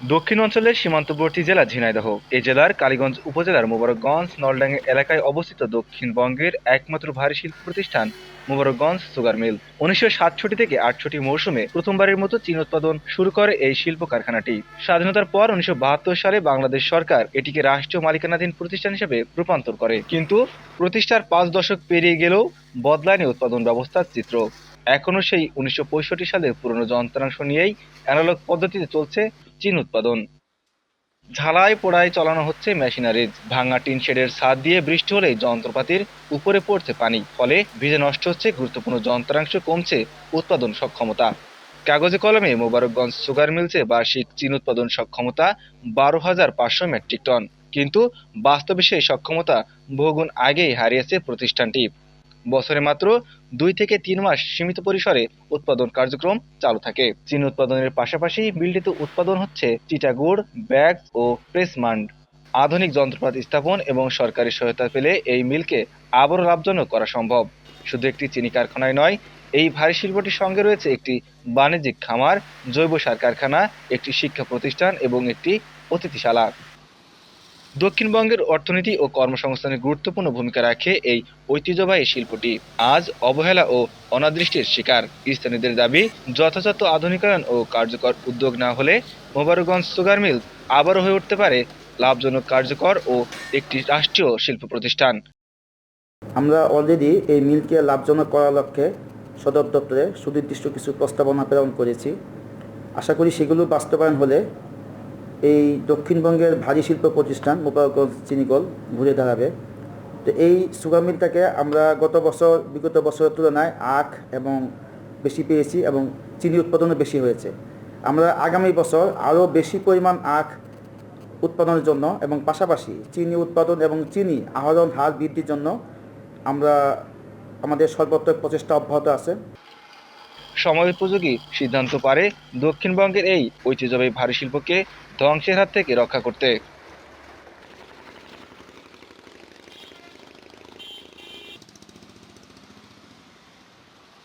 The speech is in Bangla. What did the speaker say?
দক্ষিণ অঞ্চলের সীমান্তবর্তী জেলা ঝিনাইদহ। এই জেলার কালীগঞ্জ উপজেলার মোবারকগঞ্জ নলডাঙ্গা এলাকায় অবস্থিত দক্ষিণবঙ্গের একমাত্র ভারী শিল্প প্রতিষ্ঠান মোবারকগঞ্জ সুগার মিল। উনিশশো সাতষট্টি থেকে আটষট্টি মৌসুমে প্রথমবারের মতো চীন উৎপাদন শুরু করে এই শিল্প কারখানাটি। স্বাধীনতার পর উনিশশো বাহাত্তর সালে বাংলাদেশ সরকার এটিকে রাষ্ট্রীয় মালিকানাধীন প্রতিষ্ঠান হিসেবে রূপান্তর করে। কিন্তু প্রতিষ্ঠার পাঁচ দশক পেরিয়ে গেলেও বদলায়নি উৎপাদন ব্যবস্থার চিত্র। এখনও সেই উনিশশো পঁয়ষট্টি সালের পুরনো যন্ত্রাংশ নিয়েই অ্যানালগ পদ্ধতিতে চলছে চীন উৎপাদন। ঝালাই পোড়ায় চালানো হচ্ছে মেশিনারিজ। ভাঙা টিন শেডের ছাদ দিয়ে বৃষ্টি হলে যন্ত্রপাতির উপরে পড়ছে পানি। ফলে ভিজে নষ্ট হচ্ছে গুরুত্বপূর্ণ যন্ত্রাংশ, কমছে উৎপাদন সক্ষমতা। কাগজে কলমে মোবারকগঞ্জ সুগার মিলসে বার্ষিক চীন উৎপাদন সক্ষমতা বারো হাজার পাঁচশো মেট্রিক টন। কিন্তু বাস্তবে সেই সক্ষমতা বহুগুণ আগেই হারিয়েছে প্রতিষ্ঠানটি। বছরে মাত্র দুই থেকে তিন মাস সীমিত পরিসরে উৎপাদন কার্যক্রম চালু থাকে। চীন উৎপাদনের পাশাপাশি বিলটিতে উৎপাদন হচ্ছে চিটাগুড় ব্যাগ ও প্রেসমান্ড আধুনিক যন্ত্রপাতি স্থাপন এবং সরকারি সহায়তা পেলে এই মিলকে আবারও লাভজনক করা সম্ভব। শুধু একটি চিনি কারখানায় নয়, এই ভারী শিল্পটির সঙ্গে রয়েছে একটি বাণিজ্যিক খামার, জৈব সার কারখানা, একটি শিক্ষা প্রতিষ্ঠান এবং একটি অতিথিশালা। দক্ষিণবঙ্গের অর্থনীতি ও কর্মসংস্থানে গুরুত্বপূর্ণ ভূমিকা রাখে এই ঐতিহ্যবাহী শিল্পটি। আজ অবহেলা ও অনাদৃষ্টির শিকার। স্থানীয়দের দাবি, যথাযথ আধুনিকায়ন ও কার্যকর উদ্যোগ না হলে মোবারকগঞ্জ সুগার মিল আবারও হয়ে উঠতে পারে লাভজনক কার্যকর ও একটি রাষ্ট্রীয় শিল্প প্রতিষ্ঠান। আমরা অলরেডি এই মিলকে লাভজনক করার লক্ষ্যে সদর দপ্তরে সুনির্দিষ্ট কিছু প্রস্তাবনা প্রেরণ করেছি। আশা করি সেগুলো বাস্তবায়ন হলে এই দক্ষিণবঙ্গের ভারী শিল্প প্রতিষ্ঠান মোবারকগঞ্জ চিনিকল ঘুরে দাঁড়াবে। তো এই সুগার মিলটাকে আমরা গত বছর, বিগত বছরের তুলনায় আখ এবং বেশি পেয়েছি এবং চিনি উৎপাদনও বেশি হয়েছে। আমরা আগামী বছর আরও বেশি পরিমাণ আখ উৎপাদনের জন্য এবং পাশাপাশি চিনি উৎপাদন এবং চিনি আহরণ হার বৃদ্ধির জন্য আমরা আমাদের সর্বত্র প্রচেষ্টা অব্যাহত আছে। সময় উপযোগী সিদ্ধান্ত পারে দক্ষিণবঙ্গের এই ঐতিহ্যবাহী ভারী শিল্পকে ধ্বংসের হাত থেকে রক্ষা করতে।